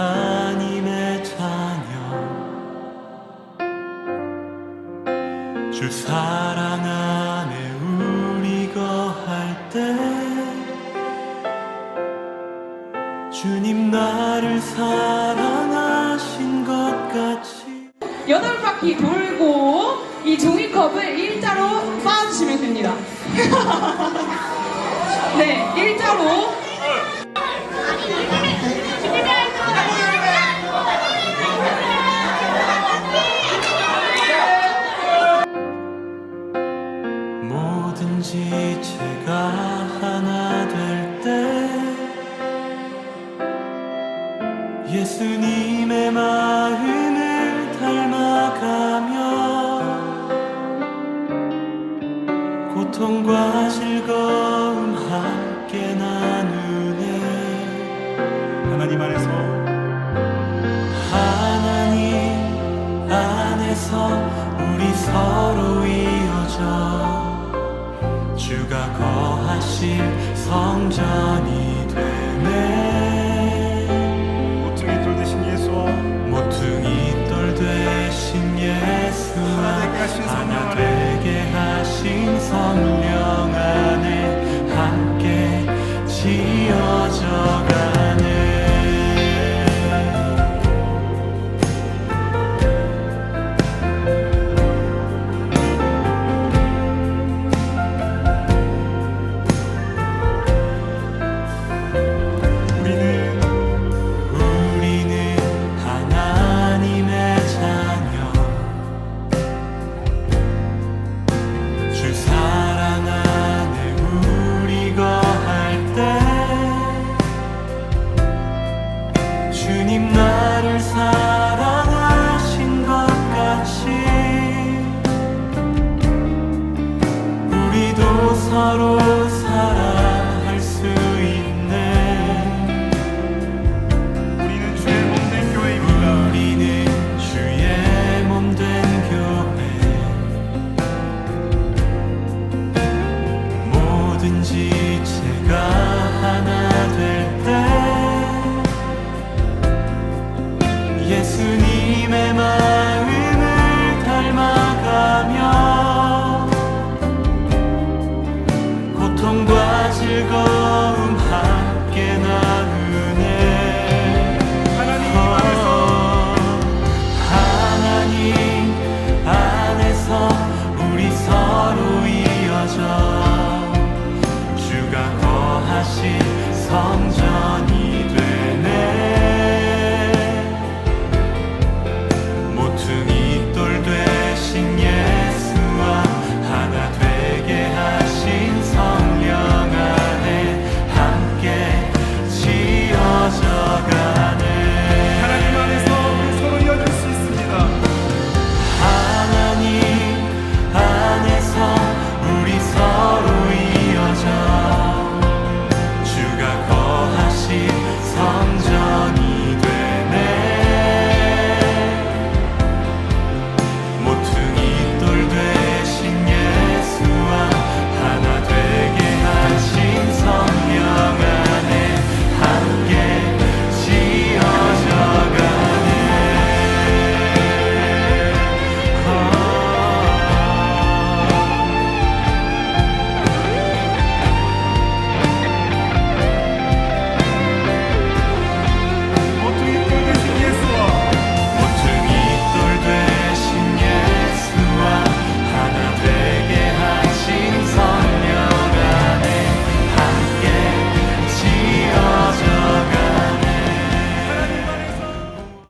하나님의 자녀 주 사랑 안에 우리 거할 때 주님 나를 사랑하신 것 같이 여덟 바퀴 돌고 이 종이컵을 일자로 쌓아주시면 됩니다. 네, 일자로. 예수님의 마음을 닮아가며 고통과 즐거움 함께 나누네. 하나님 안에서 하나님 안에서 우리 서로 이어져 주가 거하실 성전이 되 see. 주님 나를 사랑하신 것 같이 우리도 서로